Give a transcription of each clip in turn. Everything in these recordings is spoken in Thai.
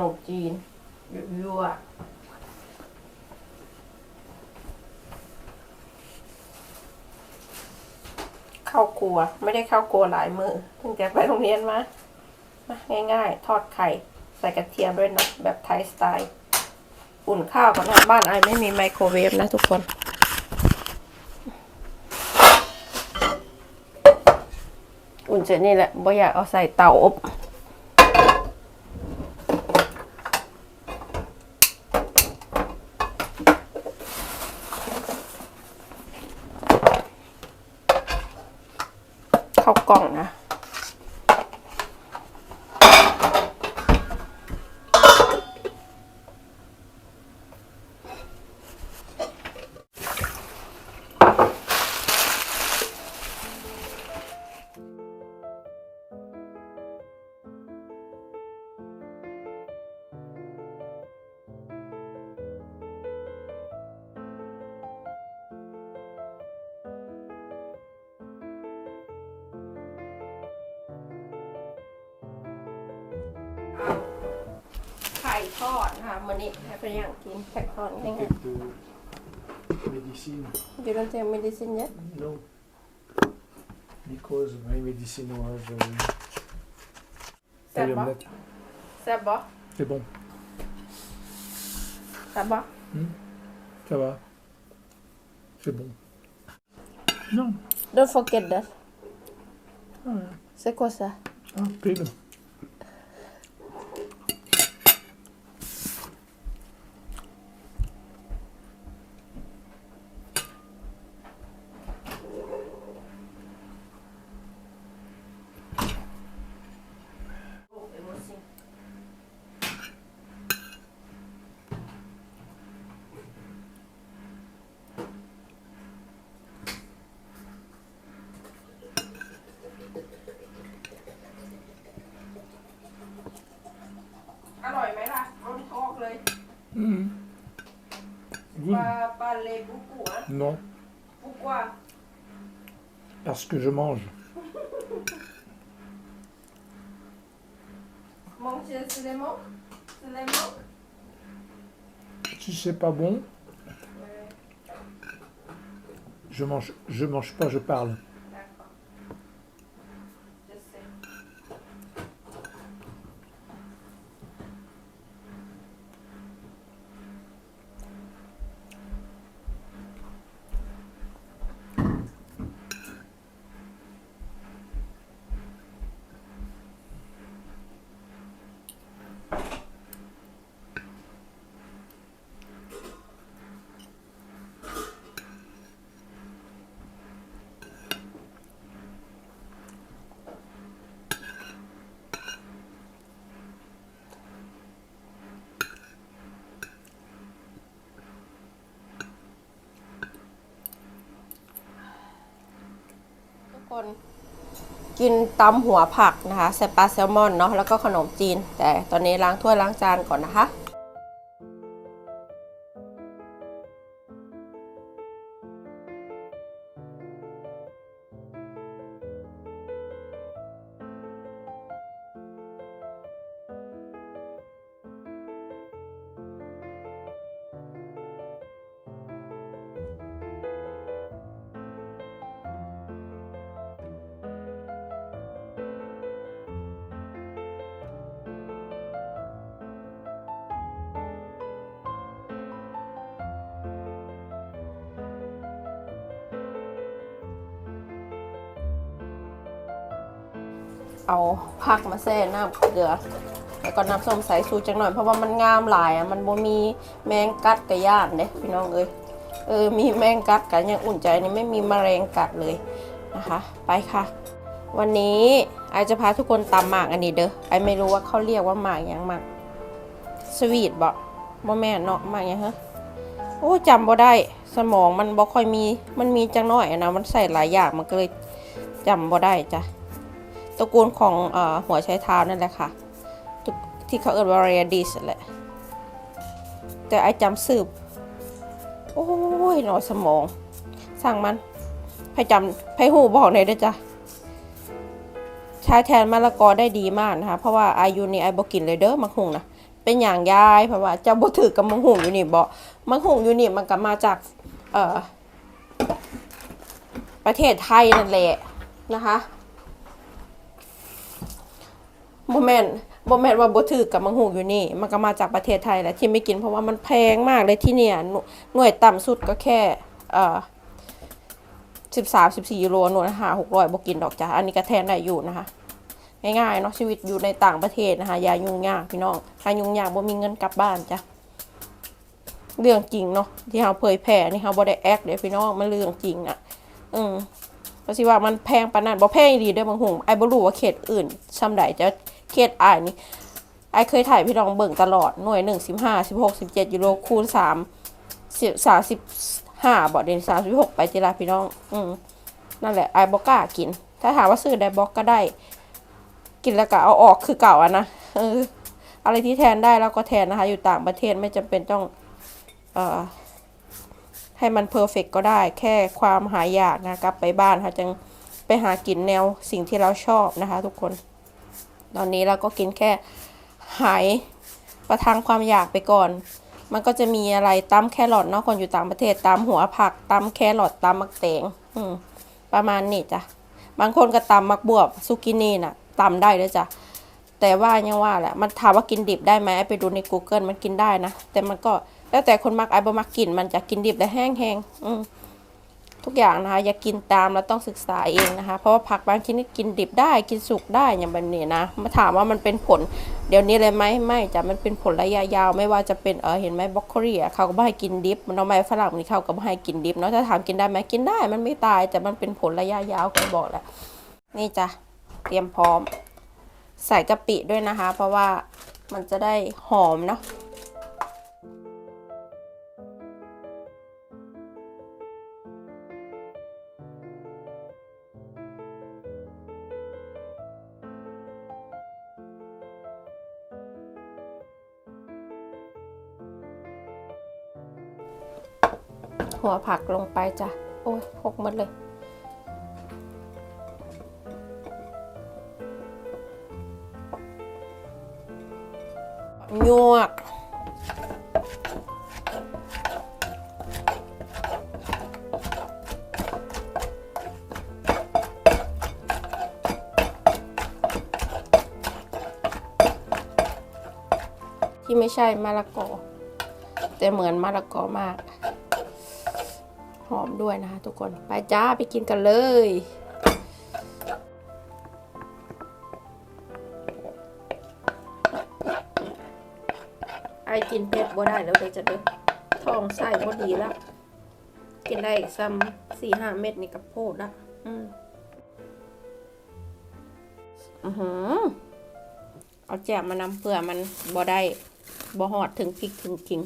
นมจีนยั่วๆเข้าวครัว ไม่ได้เข้าวครัวหลายมือเพิ่งจะไปโรงเรียนมามาง่าย ๆ ทอดไข่ ใส่กระเทียมด้วยนะแบบไทยสไตล์อุ่นข้าวก่อนนะบ้านไอไม่มีไมโครเวฟนะทุกคน อุ่นเสร็จนี่แหละบ่อยากเอาใส่เตาอบ You don't take medicine yet? No. Because my medicine was. Euh, ça va? Ça va? C'est bon. Ça va? Hmm? Ça va. C'est bon. Non. Don't forget that. Ah. C'est quoi ça? Ah, pile. Mhm. ป Good. ลาปลาเลบุกัว Non, บุกัว parce que je mange. มองเจอซิเลมอนซิเลมอน Si c'est pas bon, je mange. Je mange pas, je parle. คนกินตำหัวผักนะคะใส่ปลาแซลมอนเนาะแล้วก็ขนมจีน แต่ตอนนี้ล้างถ้วยล้างจานก่อนนะคะ เอาผักมาแช่น้ำเกลือ แล้วก็น้ำส้มสายชูจังหน่อยเพราะว่ามันงามหลายอะมันบ่มีแมงกัดกับย่านเด้พี่น้องเอ้ยเออมีแมงกัดกันยังอุ่นใจนี่ไม่มีแมลงกัดเลยนะคะ ไปค่ะ วันนี้ไอจะพาทุกคนตำหมากอันนี้เด้อไอไม่รู้ว่าเขาเรียกว่าหมากยังหมากสวีทบ่บ่แม่นเนาะหมากยังฮะโอ้จำบ่ได้สมองมันบ่ค่อยมีมันมีจังน้อยนะมันใส่หลายอย่างมันก็เลยจำบ่ได้จ้ะ ตระกูลของอหัวไชเท้านั่นแหละค่ะ ที่เขาเอิ้นว่าเรียดิสแหละ แต่ไอจำสืบ โอ้ยหนอสมอง สั่งมันไพจำไพหูบอกหน่อยด้วยจ้ะใช้แทนมะละกอได้ดีมากนะคะ เพราะว่าอายุนี้ไอบอกินเลยเด้อมะฮุงนะเป็นอย่างยายเพราะว่าเจ้าบ่ถือกับมังหุงอยู่นี่บ่มังหุงอยู่นี่มันก็มาจากเอ่อประเทศไทยนั่นแหละนะคะ บ่แม่นบ่แม่นว่าบ่ถือกับมังหุงอยู่นี่ มันก็มาจากประเทศไทยแหละที่ไม่กินเพราะว่ามันแพงมากเลยที่เนี่ยหน่วยหน่วยต่ำสุดก็แค่เอ่อสิบสามสิบสี่ยูโรหน่วยหาหกร้อยบกินดอกจ้ะอันนี้ก็แทนได้อยู่นะคะ ง่ายๆเนาะชีวิตอยู่ในต่างประเทศนะคะอย่ายุ่งยากพี่น้องถ้ายุ่งยากบ่มีเงินกลับบ้านจ้ะเรื่องจริงเนาะที่เราเผยแผ่นี่เราบ่ได้แอคเด้พี่น้องมันเรื่องจริงอะ อืมก็สิว่ามันแพงปานนั้นบ่แพงอีหลีเด้อบางหงไอ้บ่รู้ว่าเขตอื่นซ้ำใดจะ เขตอ้ายนี่ไอ้เคยถ่ายพี่น้องเบิ่งตลอดหน่วย1 15 16 17ยูโรคูณ3 10 35บ่เด่น36ไปจิลาพี่น้อง อืมนั่นแหละไอ้บอกก้ากิน ถ้าถามว่าซื้อได้บอกก็ได้ กินแล้วก็เอาออกคือเก่าอะนะเอออะไรที่แทนได้แล้วก็แทนนะคะ อยู่ต่างประเทศไม่จำเป็นต้อง เอ่อให้มันเพอร์เฟกก็ได้ แค่ความหายากนะกลับไปบ้านค่ะจึงไปหากินแนวสิ่งที่เราชอบนะคะ ทุกคน ตอนนี้เราก็กินแค่หายประทังความอยากไปก่อน มันก็จะมีอะไรตำแครอทเนาะคนอยู่ต่างประเทศตำหัวผักตำแครอทตำมักแตงอืมประมาณนี้จ้ะบางคนก็ตำมักบวบซุกินี่น่ะตำได้ด้วยจ้ะแต่ว่ายังว่าแหละมันถามว่ากินดิบได้ไหมไปดูใน Google มันกินได้นะ แต่มันก็แล้วแต่คนมักไอ้บ่มักกินมันจะกินดิบได้แห้งๆอืม ทุกอย่างนะคะ อย่ากินตามเราต้องศึกษาเองนะคะ เพราะว่าผักบางชนิดกินดิบได้กินสุกได้อย่างแบบนี้นะ มาถามว่ามันเป็นผล เดี๋ยวนี้เลยไหมไม่จ้ะมันเป็นผลระยะยาว ไม่ว่าจะเป็นเออเห็นไหมบล็อกโคลี่เขาก็ไม่ให้กินดิบมันเอาไม้ฝรั่งนี่เขาก็ไม่ให้กินดิบเนาะถ้าถามกินได้ไหมกินได้มันไม่ตาย แต่มันเป็นผลระยะยาวก็บอกแหละนี่จ้ะเตรียมพร้อม ใส่กะปิด้วยนะคะ เพราะว่ามันจะได้หอมเนาะ หัวผักลงไปจ้ะ โอ้ยหกหมดเลย ยวกที่ไม่ใช่มะละกอ แต่เหมือนมะละกอมาก อมด้วยนะคะทุกคนไปจ้าไปกินกันเลยไอกินเผ็ดบ่ได้แล้วเลยจะเด้อท้องไส้บ่ดีแล้วกินได้ซ้ำสี่ห้าเม็ดนี่กับโพดละอืมอือหือเอาแจบมานำเพื่อมันบ่ได้บ่หอดถึงพริกถึงขิง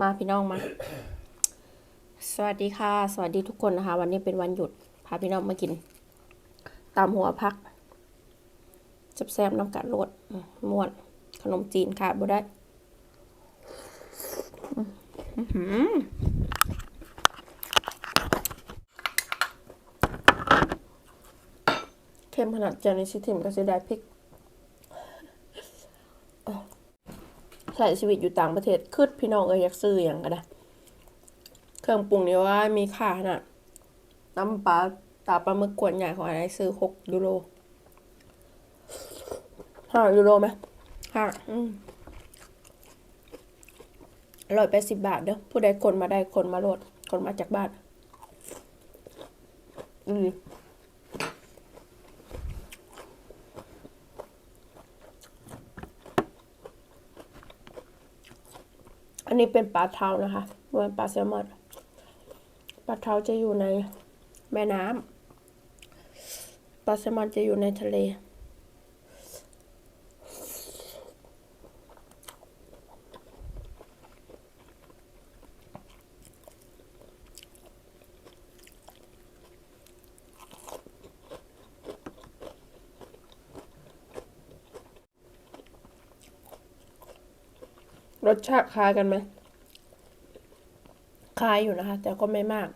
มาพี่น้องมา สวัสดีค่ะ สวัสดีทุกคนนะคะ วันนี้เป็นวันหยุด พาพี่น้องมากิน ตามหัวพักจับแซ่บๆน้ำกัดโลดม่วน ขนมจีนค่ะบ่ได้เข้มขนาดเจานี่ชิทิมก็จะได้พริก ใช้ชีวิตอยู่ต่างประเทศคืดพี่น้องเอยอยากซื้ออย่างก็ได้เครื่องปรุงนี่ว่ามีค่าขนาดน้ำปลาตาปลาหมึกขวดใหญ่ของอะไรซื้อหกยูโรห้ายูโรไหมห้าอืมร่อยไปดสิบบาทเด้อผู้ใดคนมาได้คนมาโหลดคนมาจากบ้านอืม นนี้เป็นปลาเทานะคะไมันปลาแซลมอนปลาเทาจะอยู่ในแม่น้ำปลาแซลมอนจะอยู่ในทะเล รสชาติคล้ายกันไหมคล้ายอยู่นะคะ แต่ก็ไม่มาก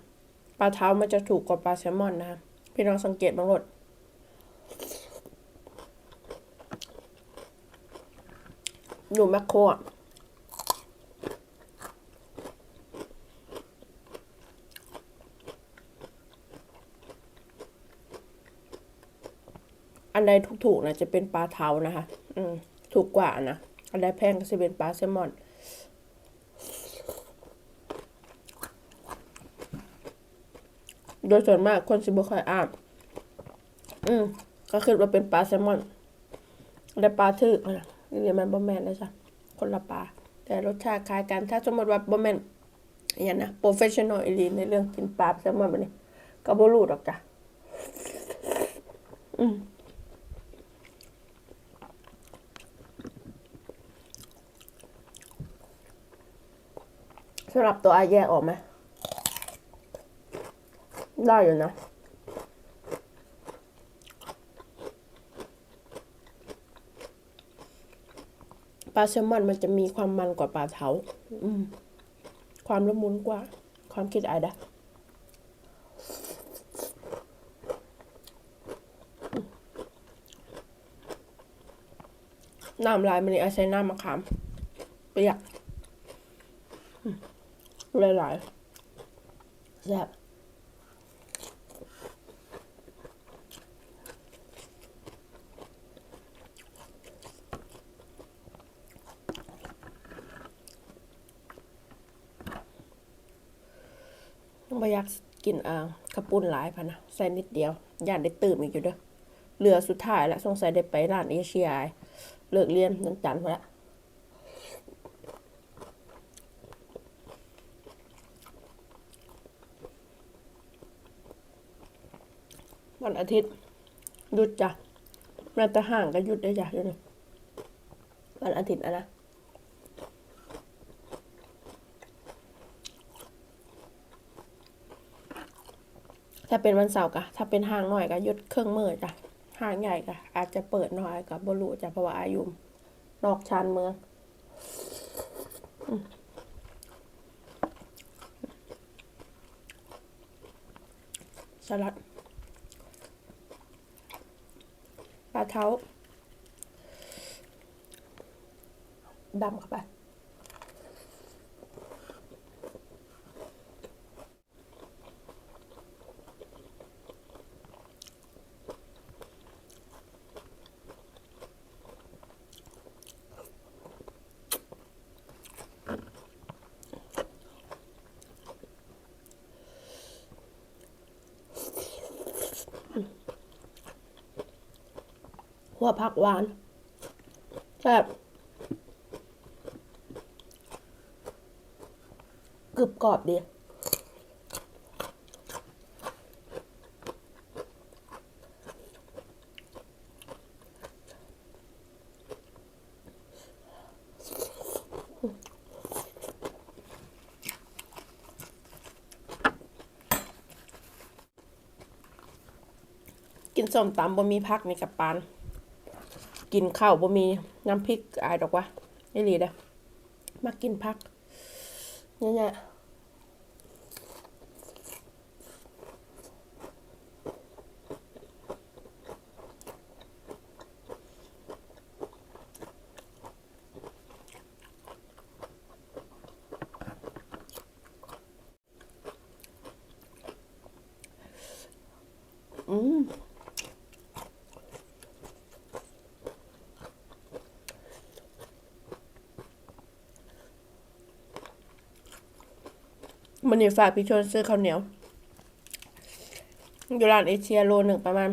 ปลาเท้ามันจะถูกกว่าปลาแซลมอนนะคะ พี่น้องสังเกตบางรสอยู่แมคโครอันใดถูกๆนะจะเป็นปลาเท้านะคะ อืม ถูกกว่านะ อันใดแพงก็จะเป็นปลาแซลมอนโดยส่วนมากคนสิบ่ค่อยอ่านอืมก็คือว่าเป็นปลาแซลมอน และปลาทึกนะนี่เรียกมันบะแมนนะจ๊ะคนละปลา แต่รสชาติคล้ายกัน ถ้าสมมติว่าบะแมนอย่างนะโปรเฟชชั่นอลอีลีในเรื่องกินปลาแซลมอนแบบนี้ก็บ่รู้ดอกจ้ะอืม สำหรับตัวอาแยกออกไหมได้อยู่นะ ปลาแซลมอนมันจะมีความมันกว่าปลาเทาอืม ความละมุนกว่า ความคิดไอ้ดะน้ำลายมันนี่อาศัยน้ำมะขามเปียกอืม หลายๆแซ่บไม่อยากกินอ่ากระปุ้นหลายพันนะใส่นิดเดียว ย่านได้ตื่มอีกอยู่เด้อเหลือสุดท้ายแล้วสงสัยได้ไปร้านเอเชียเลิกเรียนนันจันทร์พอละ อาทิตย์หยุดจ้ะแม้แต่ห่างก็หยุดได้จ้ะอยู่นี่วันอาทิตย์อะนะถ้าเป็นวันเสาร์กะถ้าเป็นห้างหน้อยก็หยุดเครื่องมือจ้ะห้างใหญ่ก็อาจจะเปิดน้อยกับบรูจ้ะเพราะว่าอายุมนอกชานเมืองสลัด ปลาเท้าดำเข้าไป หัวผักหวานแซ่บกรึบกรอบดีกินส้มตำบ่มีพักในกับปาน กินข้าวบ่มีน้ำพริกอายดอกวะนี่ลีเด้อมากินพักเนี่ยอืม มั นนี่ฝากพี่ชนซื้อข้าวเหนียวอยู่ร้านเอเชียโลหนึ่งประมาณ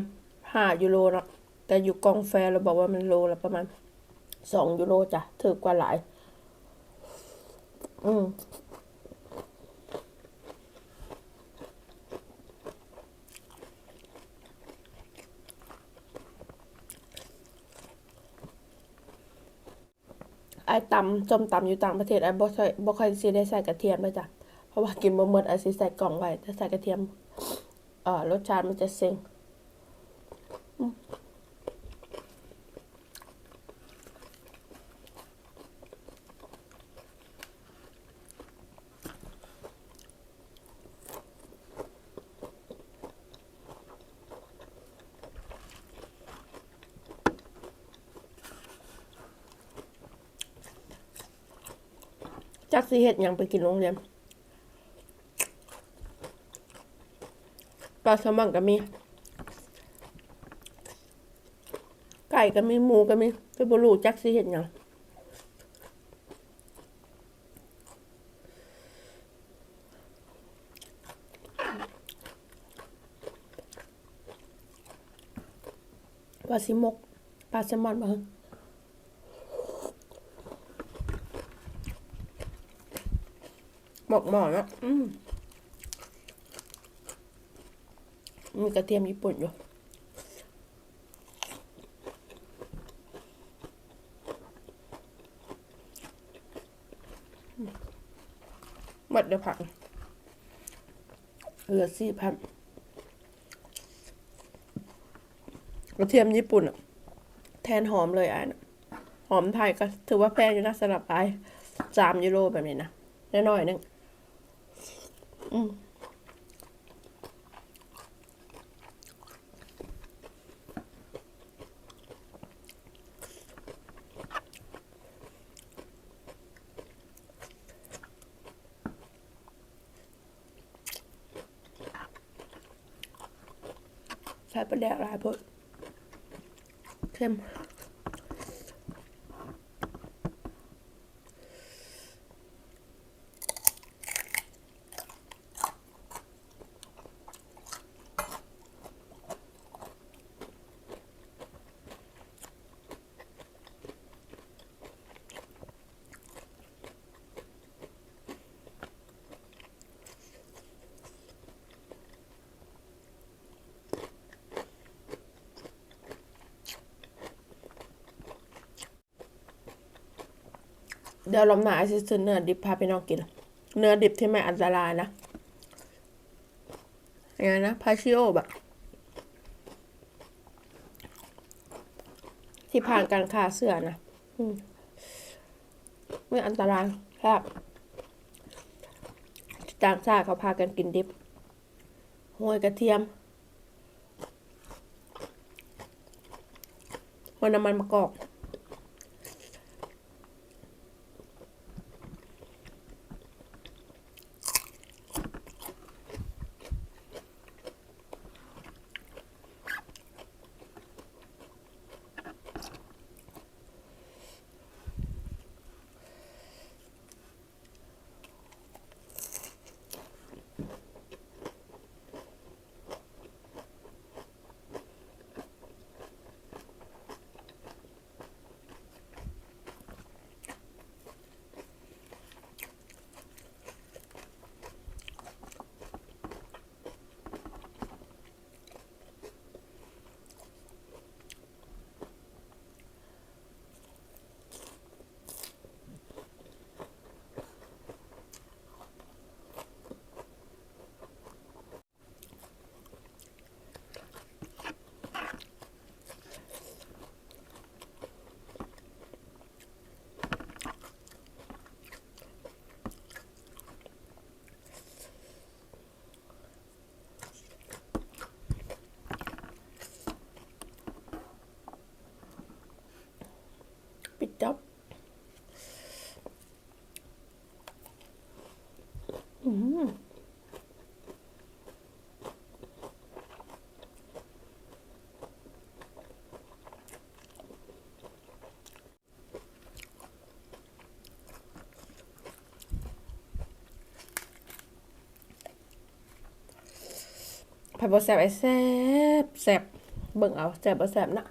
ห้ายูโรเนาะแต่อยู่กองแฟร์เราบอกว่ามันโลละประมาณสองยูโรจ้ะถือกว่าหลาย อืมไอ้ตำส้มตำอยู่ต่างประเทศไอ้บ่ค่อยบ่ค่อยสิได้ใส่กระเทียมเลยจ้ะ ราะว่ากินบ่หมดไอ้สิใส่กล่องไว้ถ้าใส่กระเทียมเอ่อรสชาติมันจะเซ็งอืมจักสิเฮ็ดหยังไปกินโรงเรียน ปลาแซลมอนก็มี ไก่ก็มีหมูก็มีไปบรูจักสิเฮ็ดหยังว่าสิมกปลาแซลมอนบ่ฮะหมกหมอเนาะอืม มีกระเทียมญี่ปุ่นอยู่หมดเดี๋ยวผักเหลือสี่พันกระเทียมญี่ปุ่นอะแทนหอมเลยอะนหอมไทยก็ถือว่าแพงอยู่นะสำหรับไอ้สามยูโรแบบนี้นะน้อยๆนึงอืม ใช้ประแดกหลายพดเข้ม เดี๋ยวลมหนาไอซิซื้อเนื้อดิบพาไปน้องกิน เนื้อดิบที่ไม่อันตรายนะอยังไงนะพาชิโอแบบที่ผ่านการฆ่าเสือนะอมไม่อันตรายครับต่างชาติเขาพากันกินดิบห้วยกระเทียมหัวน้ำมันมะกอก บ่แซ่บไอ้แซ่บแซ่บเบิ่งเอาแซ่บบ่แซ่บนะ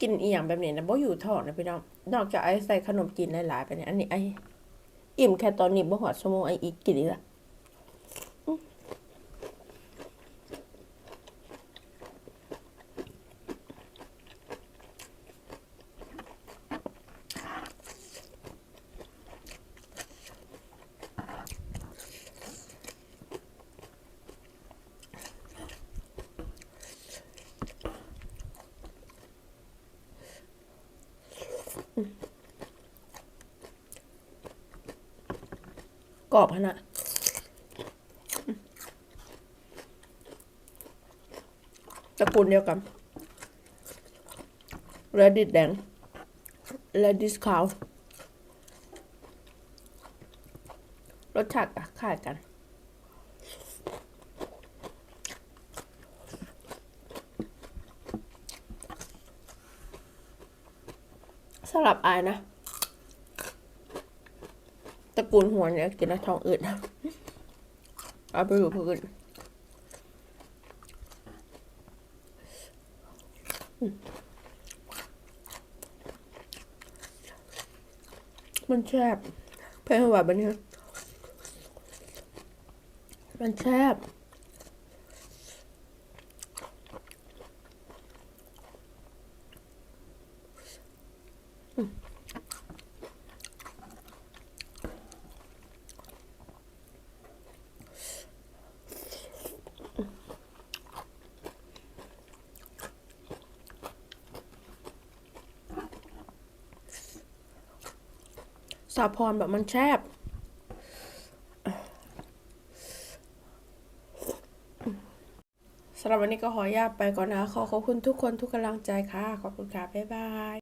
กินอีหยังแบบนี้นะบ่อยู่ท้องนะพี่น้องนอกจากไอ้ใส่ขนมจีนหลายๆไปเนี่ยอันนี้ไอ้อิ่มแค่ตอนนี้บ่หอดชั่วโมงไอ้อีกกินอีกละ กรอบขนาดตระกูลเดียวกันเรดิตแดงเรดิสขาวรสชาติอะคล้ายกันสำหรับอายนะ ระกูลหัวเนี่ยกินแล้วท้องอืดเอาไปอยู่เพื่อนมันแซ่บเพื่อนว่าบันนี้มันแซ่บาพรแบบมันแซบสำหรับวันนี้ก็ขออนุญาตไปก่อนนะ ขอขอบคุณทุกคนทุกกำลังใจค่ะ ขอบคุณค่ะ บ๊ายบาย